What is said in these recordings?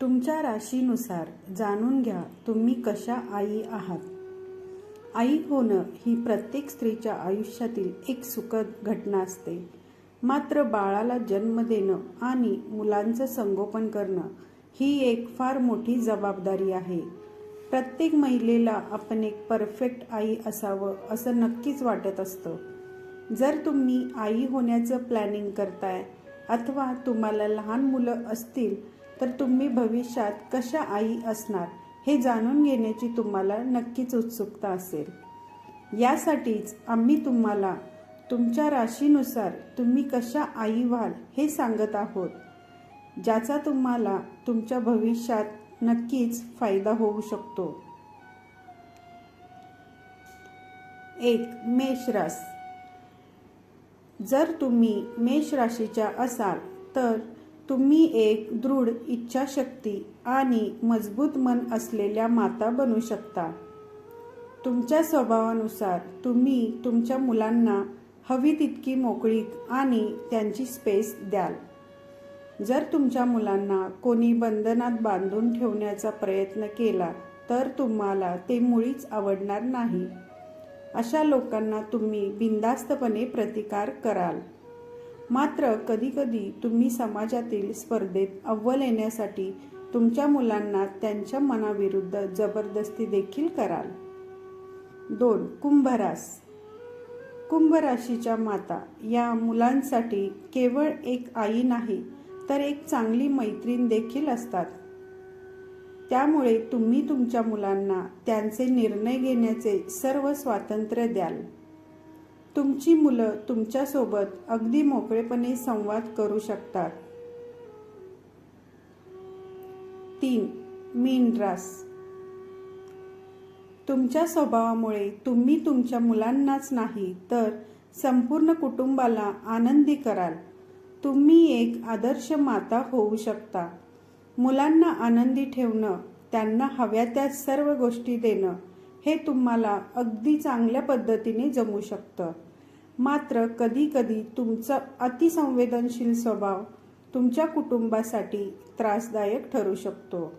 तुमच्या राशीनुसार जाणून घ्या तुम्ही कशा आई आहात. आई होणं ही प्रत्येक स्त्रीच्या आयुष्यातील एक सुखद घटना असते. मात्र बाळाला जन्म देणं आणि मुलांचं संगोपन करणं ही एक फार मोठी जबाबदारी आहे. प्रत्येक महिलेला आपण एक परफेक्ट आई असावं असं नक्कीच वाटत असतं. जर तुम्ही आई होण्याचं प्लॅनिंग करताय अथवा तुम्हाला लहान मुलं असतील तर तुम्ही भविष्यात कशा आई असणार हे जाणून घेण्याची तुम्हाला नक्कीच उत्सुकता असेल. यासाठीच आम्ही तुम्हाला तुमच्या राशीनुसार तुम्ही कशा आई व्हाल हे सांगत आहोत ज्याचा तुम्हाला तुमच्या भविष्यात नक्कीच फायदा होऊ शकतो. एक मेष रास. जर तुम्ही मेष राशीच्या असाल तर तुम्ही एक दृढ इच्छाशक्ती आणि मजबूत मन असलेल्या माता बनू शकता. तुमच्या स्वभावानुसार तुम्ही तुमच्या मुलांना हवी तितकी मोकळीक आणि त्यांची स्पेस द्याल. जर तुमच्या मुलांना कोणी बंधनात बांधून ठेवण्याचा प्रयत्न केला तर तुम्हाला ते मुळीच आवडणार नाही. अशा लोकांना तुम्ही बिंदास्तपणे प्रतिकार कराल. मात्र कधीकधी तुम्ही समाजातील स्पर्धेत अव्वल येण्यासाठी तुमच्या मुलांना त्यांच्या मनाविरुद्ध जबरदस्ती देखील कराल. दोन कुंभरास. कुंभ राशीच्या माता या मुलांसाठी केवळ एक आई नाही तर एक चांगली मैत्रीण देखील असतात. त्यामुळे तुम्ही तुमच्या मुलांना त्यांचे निर्णय घेण्याचे सर्व स्वातंत्र्य द्याल. तुमची मुलं तुमच्यासोबत अगदी मोकळेपणे संवाद करू शकतात. तीन मीनरास तुमच्या स्वभावामुळे तुम्ही तुमच्या मुलांनाच नाही तर संपूर्ण कुटुंबाला आनंदी कराल. तुम्ही एक आदर्श माता होऊ शकता. मुलांना आनंदी ठेवणं त्यांना हव्या त्या सर्व गोष्टी देणं हे तुम्हाला अगदी चांगल्या पद्धतीने जमू शकतं. मात्र कधीकधी तुमचा अतिसंवेदनशील स्वभाव तुमच्या कुटुंबासाठी त्रासदायक ठरू शकतो.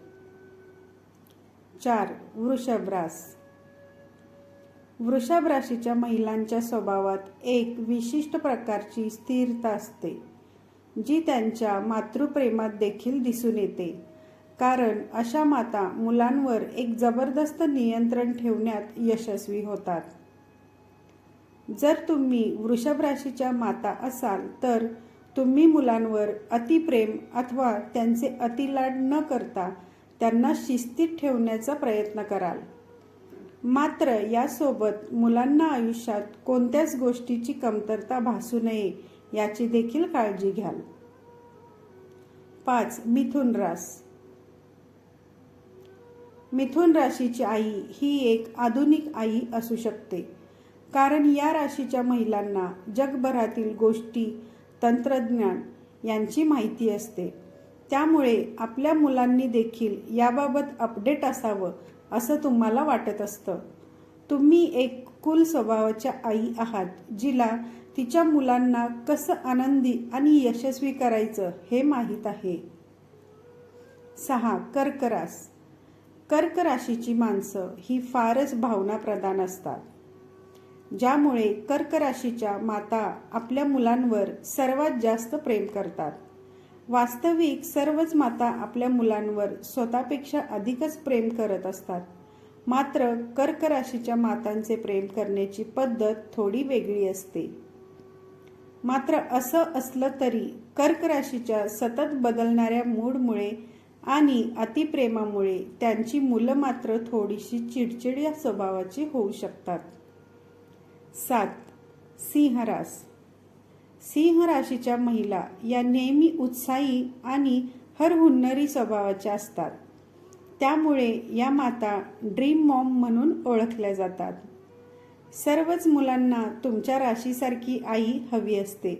चार वृषभ्रास वृषभ राशीच्या महिलांच्या स्वभावात एक विशिष्ट प्रकारची स्थिरता असते जी त्यांच्या मातृप्रेमात देखील दिसून येते. कारण अशा माता मुलांवर एक जबरदस्त नियंत्रण ठेवण्यात यशस्वी होतात. जर तुम्ही वृषभ राशीच्या माता असाल तर तुम्ही मुलांवर अतिप्रेम अथवा त्यांचे अतिलाड न करता त्यांना शिस्तीत ठेवण्याचा प्रयत्न कराल. मात्र यासोबत मुलांना आयुष्यात कोणत्याच गोष्टीची कमतरता भासू नये याची देखील काळजी घ्याल. पाच मिथुन रास. मिथुन राशीची आई ही एक आधुनिक आई असू शकते. कारण या राशीच्या महिलांना जगभरातील गोष्टी तंत्रज्ञान यांची माहिती असते. त्यामुळे आपल्या मुलांनी देखील याबाबत अपडेट असावं असं तुम्हाला वाटत असतं. तुम्ही एक कुल स्वभावाच्या आई आहात जिला तिच्या मुलांना कसं आनंदी आणि यशस्वी करायचं हे माहीत आहे. सहा कर्करास. कर्क राशीची माणसं ही फारच भावना प्रधान असतात. ज्यामुळे कर्क राशीच्या माता आपल्या मुलांवर सर्वात जास्त प्रेम करतात. वास्तविक सर्वच माता आपल्या मुलांवर स्वतःपेक्षा अधिकच प्रेम करत असतात. मात्र कर्क राशीच्या मातांचे प्रेम करण्याची पद्धत थोडी वेगळी असते. मात्र असं असलं तरी कर्क राशीच्या सतत बदलणाऱ्या मूडमुळे आणि अतिप्रेमामुळे त्यांची मुलं मात्र थोडीशी चिडचिड्या स्वभावाची होऊ शकतात. सात. सिंहरास सिंह राशीच्या महिला या नेहमी उत्साही आणि हरहुन्नरी स्वभावाच्या असतात. त्यामुळे या माता ड्रीम मॉम म्हणून ओळखल्या जातात. सर्वच मुलांना तुमच्या राशीसारखी आई हवी असते.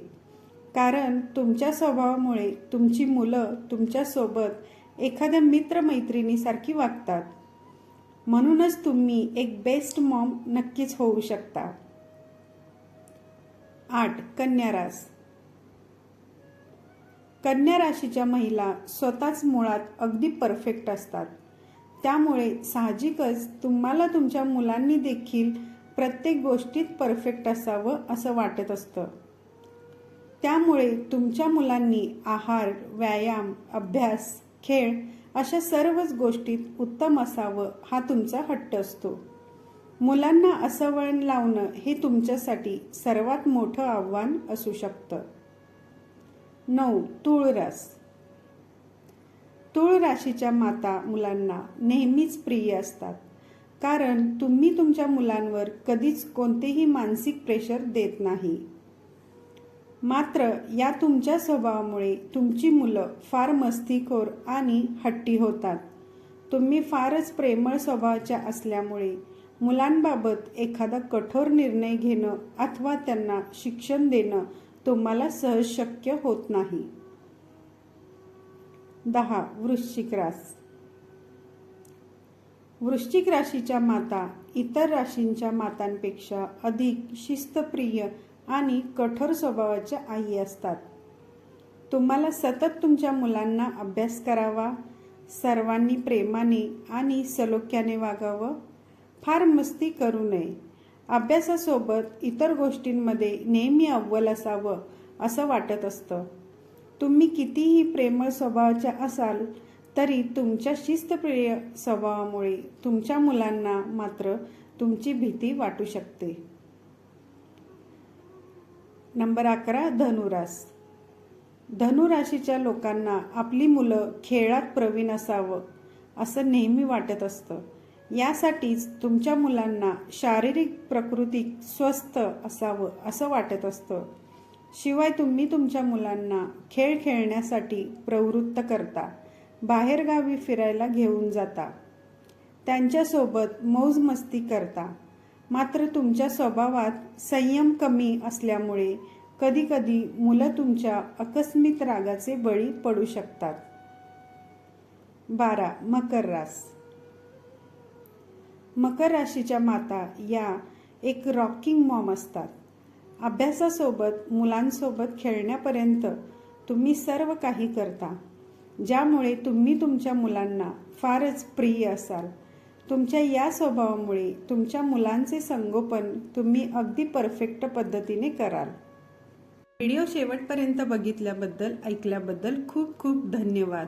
कारण तुमच्या स्वभावामुळे तुमची मुलं तुमच्यासोबत एखाद्या मित्रमैत्रिणीसारखी वागतात. म्हणूनच तुम्ही एक बेस्ट मॉम नक्कीच होऊ शकता. आठ कन्या रास. कन्या राशीच्या महिला स्वतःच मुळात अगदी परफेक्ट असतात. त्यामुळे साहजिकच तुम्हाला तुमच्या मुलांनी देखील प्रत्येक गोष्टीत परफेक्ट असावं असं वाटत असतं. त्यामुळे तुमच्या मुलांनी आहार व्यायाम अभ्यास खेळ अशा सर्वच गोष्टीत उत्तम असावं हा तुमचा हट्ट असतो. मुलांना असं वळण लावणं हे तुमच्यासाठी सर्वात मोठं आव्हान असू शकतं. नऊ तुळरास. तुळ राशीच्या माता मुलांना नेहमीच प्रिय असतात. कारण तुम्ही तुमच्या मुलांवर कधीच कोणतेही मानसिक प्रेशर देत नाही. मात्र या तुमच्या स्वभावामुळे तुमची मुलं फार मस्तीखोर आणि हट्टी होतात. तुम्ही फारच प्रेमळ स्वभावाच्या असल्यामुळे मुलांबाबत एखादा कठोर निर्णय घेणं अथवा त्यांना शिक्षण देणं तुम्हाला सहज शक्य होत नाही. दहा. वृश्चिक रास. वृश्चिक राशीच्या माता इतर राशींच्या मातांपेक्षा अधिक शिस्तप्रिय आणि कठोर स्वभावाच्या आई असतात. तुम्हाला सतत तुमच्या मुलांना अभ्यास करावा सर्वांनी प्रेमाने आणि सलोख्याने वागावं फार मस्ती करू नये. अभ्यासासोबत इतर गोष्टींमध्ये नेहमी अव्वल असावं असं वाटत असतं. तुम्ही कितीही प्रेमळ स्वभावाच्या असाल तरी तुमच्या शिस्तप्रिय स्वभावामुळे तुमच्या मुलांना मात्र तुमची भीती वाटू शकते. नंबर अकरा धनुरास. धनुराशीच्या लोकांना आपली मुलं खेळात प्रवीण असावं असं नेहमी वाटत असतं. यासाठीच तुमच्या मुलांना शारीरिक प्रकृती स्वस्थ असावं असं वाटत असतं. शिवाय तुम्ही तुमच्या मुलांना खेळ खेळण्यासाठी प्रवृत्त करता. बाहेरगावी फिरायला घेऊन जाता. त्यांच्यासोबत मौज मस्ती करता. मात्र तुमच्या स्वभावात संयम कमी असल्यामुळे कधीकधी मुलं तुमच्या आकस्मिक रागाचे बळी पडू शकतात. बारा मकर रास. मकर राशीच्या माता या एक रॉकिंग मॉम असतात. अभ्यासासोबत मुलांसोबत खेळण्यापर्यंत तुम्ही सर्व काही करता. ज्यामुळे तुम्ही तुमच्या मुलांना फारच प्रिय असाल. तुमच्या या स्वभावामुळे तुमच्या मुलांचे संगोपन तुम्ही अगदी परफेक्ट पद्धतीने कराल. व्हिडिओ शेवटपर्यंत बघितल्याबद्दल ऐकल्याबद्दल खूप खूप धन्यवाद.